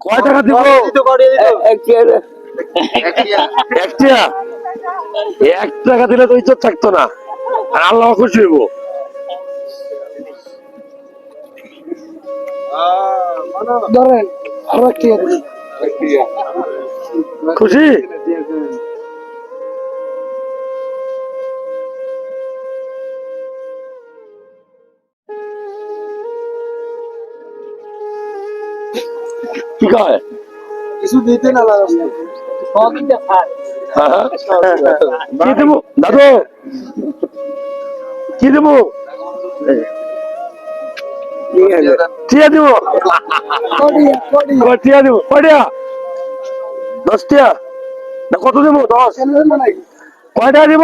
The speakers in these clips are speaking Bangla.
কয় টাকা দিব এক টাকা দিলে তো ইজ্জত থাকতো না। আর আল্লাহ খুশি হইব। ধরেন আরও খুশি? কি কয়? কিছু দিতে না হ্যাঁ, হ্যাঁ। কি দেবো? দাদু। কি দেবো? টিয়া দিব। কডিয়া কডিয়া কয় টিয়া দিব। কয়টা দশ টিয়া। না কত দেবো? দশ। কয় টাকা দিব?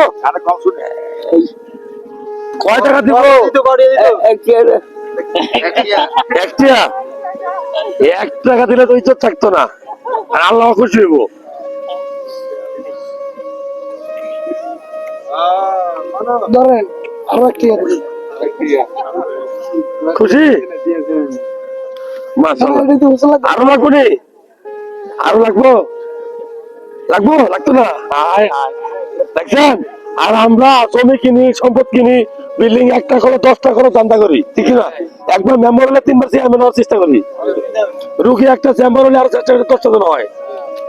কয় টাকা দিব? এক টিয়া। এক টাকা দিলে তো ইজ্জত থাকতো না। আর আল্লাহ খুশি হইব। ধরেন আরও খুশি? আরও লাগবো নি? আরও লাগবো? লাগবো? লাগতো না? আয় আয়। দেখছেন? আর আমরা জমি কিনি সম্পদ কিনি বিল্ডিং একটা করে দশটা করে চান্দা করি ঠিক না? একবার মেম্বার হলে তিনবার চেয়ারম্যান হওয়ার চেষ্টা করি। রুগী একটা চেম্বার হলে আরও চেষ্টা করে দশটা জন হয়।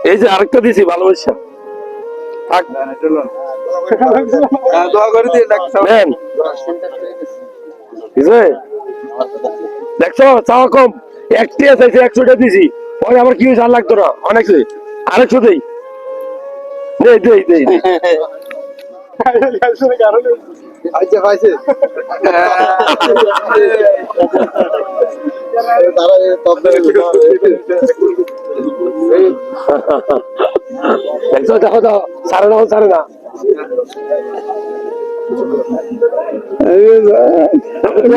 এই যে আরেকটা দিয়েছি ভালোবাসা। থাক। নেন। বুঝলে দেখছ চাওয়া কম। একটি আছে একশোটা দিছি। পরে আবার কি হয়েছে আর লাগতো না। অনেক আরেকশো দেই। দেই দেই দেই দেই। আচ্ছা দেখো তো সাড়ে না সাড়ে না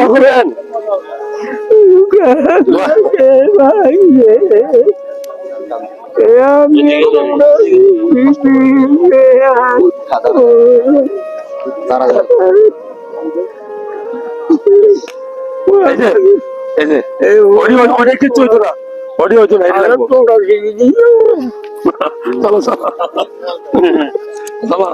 করবেন ওডি কিচ্ছু হইতো না ওডি হইতো না চলো চলো চলো